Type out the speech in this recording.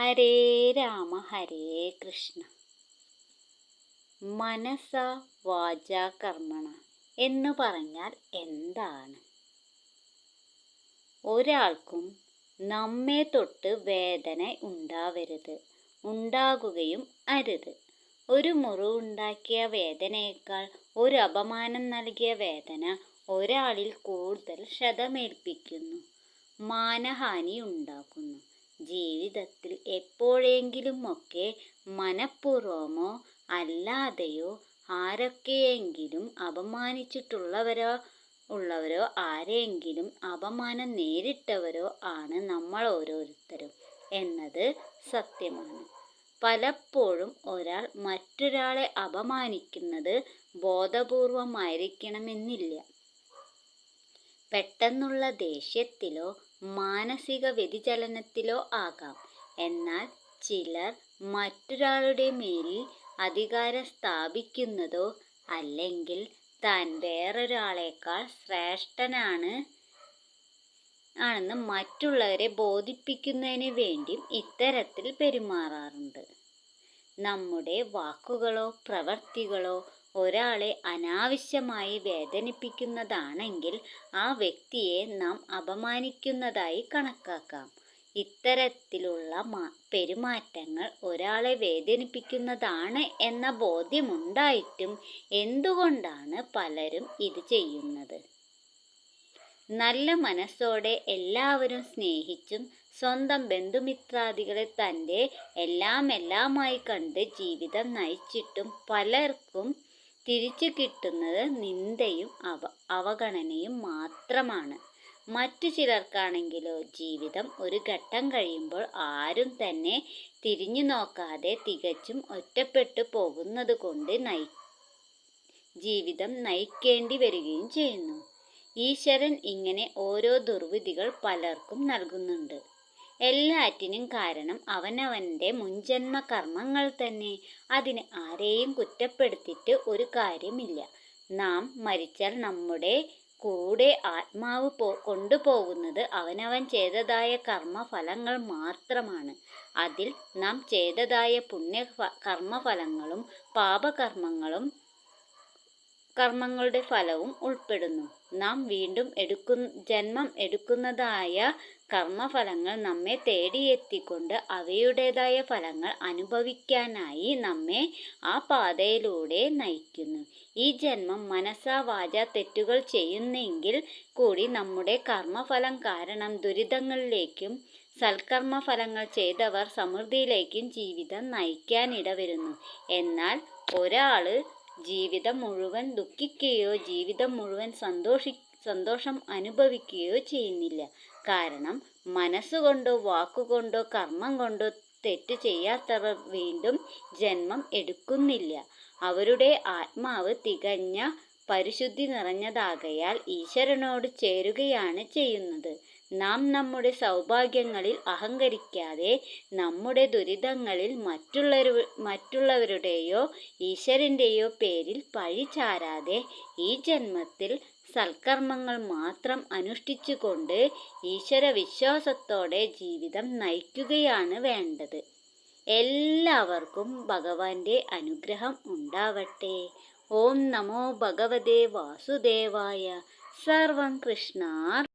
ഹരേ രാമ ഹരേ കൃഷ്ണ. മനസ വാച കർമ്മണ എന്ന് പറഞ്ഞാൽ എന്താണ്? ഒരാൾക്കും നമ്മെ തൊട്ട് വേദന ഉണ്ടാവരുത് ഉണ്ടാകുകയും അരുത്. ഒരു മുറിവുണ്ടാക്കിയ വേദനയേക്കാൾ ഒരു അപമാനം നൽകിയ വേദന ഒരാളിൽ കൂടുതൽ ക്ഷതമേൽപ്പിക്കുന്നു മാനഹാനി ഉണ്ടാക്കുന്നു. ജീവിതത്തിൽ എപ്പോഴെങ്കിലും ഒക്കെ മനഃപൂർവമോ അല്ലാതെയോ ആരൊക്കെയെങ്കിലും അപമാനിച്ചിട്ടുള്ളവരോ ഉള്ളവരോ ആരെങ്കിലും അപമാനം നേരിട്ടവരോ ആണ് നമ്മൾ ഓരോരുത്തരും എന്നത് സത്യമാണ്. പലപ്പോഴും ഒരാൾ മറ്റൊരാളെ അപമാനിക്കുന്നത് ബോധപൂർവമായിരിക്കണമെന്നില്ല. പെട്ടെന്നുള്ള ദേഷ്യത്തിലോ മാനസിക വ്യതിചലനത്തിലോ ആകാം. എന്നാൽ ചിലർ മറ്റൊരാളുടെ മേലിൽ അധികാരം സ്ഥാപിക്കുന്നതോ അല്ലെങ്കിൽ താൻ വേറൊരാളേക്കാൾ ശ്രേഷ്ഠനാണ് ആണെന്ന് മറ്റുള്ളവരെ ബോധിപ്പിക്കുന്നതിന് വേണ്ടിയും ഇത്തരത്തിൽ പെരുമാറാറുണ്ട്. നമ്മുടെ വാക്കുകളോ പ്രവർത്തികളോ ഒരാളെ അനാവശ്യമായി വേദനിപ്പിക്കുന്നതാണെങ്കിൽ ആ വ്യക്തിയെ നാം അപമാനിക്കുന്നതായി കണക്കാക്കാം. ഇത്തരത്തിലുള്ള പെരുമാറ്റങ്ങൾ ഒരാളെ വേദനിപ്പിക്കുന്നതാണ് എന്ന ബോധ്യമുണ്ടായിട്ടും എന്തുകൊണ്ടാണ് പലരും ഇത് ചെയ്യുന്നത്? നല്ല മനസ്സോടെ എല്ലാവരും സ്നേഹിച്ചും സ്വന്തം ബന്ധുമിത്രാദികളെ തന്റെ എല്ലാം എല്ലാമായി കണ്ട് ജീവിതം നയിച്ചിട്ടും പലർക്കും തിരിച്ചു കിട്ടുന്നത് നിന്ദയും അവ അവഗണനയും മാത്രമാണ്. മറ്റു ചിലർക്കാണെങ്കിലോ ജീവിതം ഒരു ഘട്ടം കഴിയുമ്പോൾ ആരും തന്നെ തിരിഞ്ഞു നോക്കാതെ തികച്ചും ഒറ്റപ്പെട്ടു പോകുന്നത് കൊണ്ട് നയി ജീവിതം നയിക്കേണ്ടി വരികയും ചെയ്യുന്നു. ഈശ്വരൻ ഇങ്ങനെ ഓരോ ദുർവിധികൾ പലർക്കും നൽകുന്നുണ്ട്. എല്ലാറ്റിനും കാരണം അവനവന്റെ മുൻജന്മ കർമ്മങ്ങൾ തന്നെ. അതിന് ആരെയും കുറ്റപ്പെടുത്തിയിട്ട് ഒരു കാര്യമില്ല. നാം മരിച്ചാൽ നമ്മുടെ കൂടെ ആത്മാവ് പോ കൊണ്ടുപോകുന്നത് അവനവൻ ചെയ്തതായ കർമ്മഫലങ്ങൾ മാത്രമാണ്. അതിൽ നാം ചെയ്തതായ പുണ്യ കർമ്മഫലങ്ങളും പാപകർമ്മങ്ങളും കർമ്മങ്ങളുടെ ഫലവും ഉൾപ്പെടുന്നു. നാം വീണ്ടും എടുക്കുന്ന ജന്മം എടുക്കുന്നതായ കർമ്മഫലങ്ങൾ നമ്മെ തേടിയെത്തിക്കൊണ്ട് അവയുടേതായ ഫലങ്ങൾ അനുഭവിക്കാനായി നമ്മെ ആ പാതയിലൂടെ നയിക്കുന്നു. ഈ ജന്മം മനസ്സാ വാച തെറ്റുകൾ ചെയ്യുന്നെങ്കിൽ കൂടി നമ്മുടെ കർമ്മഫലം കാരണം ദുരിതങ്ങളിലേക്കും സൽക്കർമ്മഫലങ്ങൾ ചെയ്തവർ സമൃദ്ധിയിലേക്കും ജീവിതം നയിക്കാനിടവരുന്നു. എന്നാൽ ഒരാൾ ജീവിതം മുഴുവൻ ദുഃഖിക്കുകയോ ജീവിതം മുഴുവൻ സന്തോഷി സന്തോഷം അനുഭവിക്കുകയോ ചെയ്യുന്നില്ല. കാരണം മനസ്സുകൊണ്ടോ വാക്കുകൊണ്ടോ കർമ്മം കൊണ്ടോ തെറ്റ് ചെയ്യാത്തവർ വീണ്ടും ജന്മം എടുക്കുന്നില്ല. അവരുടെ ആത്മാവ് തികഞ്ഞ പരിശുദ്ധി നിറഞ്ഞതാകയാൽ ഈശ്വരനോട് ചേരുകയാണ് ചെയ്യുന്നത്. നാം നമ്മുടെ സൗഭാഗ്യങ്ങളിൽ അഹങ്കരിക്കാതെ നമ്മുടെ ദുരിതങ്ങളിൽ മറ്റുള്ളവരു മറ്റുള്ളവരുടെയോ ഈശ്വരന്റെയോ പേരിൽ പഴി ചാരാതെ ഈ ജന്മത്തിൽ സൽക്കർമ്മങ്ങൾ മാത്രം അനുഷ്ഠിച്ചുകൊണ്ട് ഈശ്വര വിശ്വാസത്തോടെ ജീവിതം നയിക്കുകയാണ് വേണ്ടത്. എല്ലാവർക്കും ഭഗവാന്റെ അനുഗ്രഹം ഉണ്ടാവട്ടെ. ഓം നമോ ഭഗവതേ വാസുദേവായ. സർവം കൃഷ്ണാർ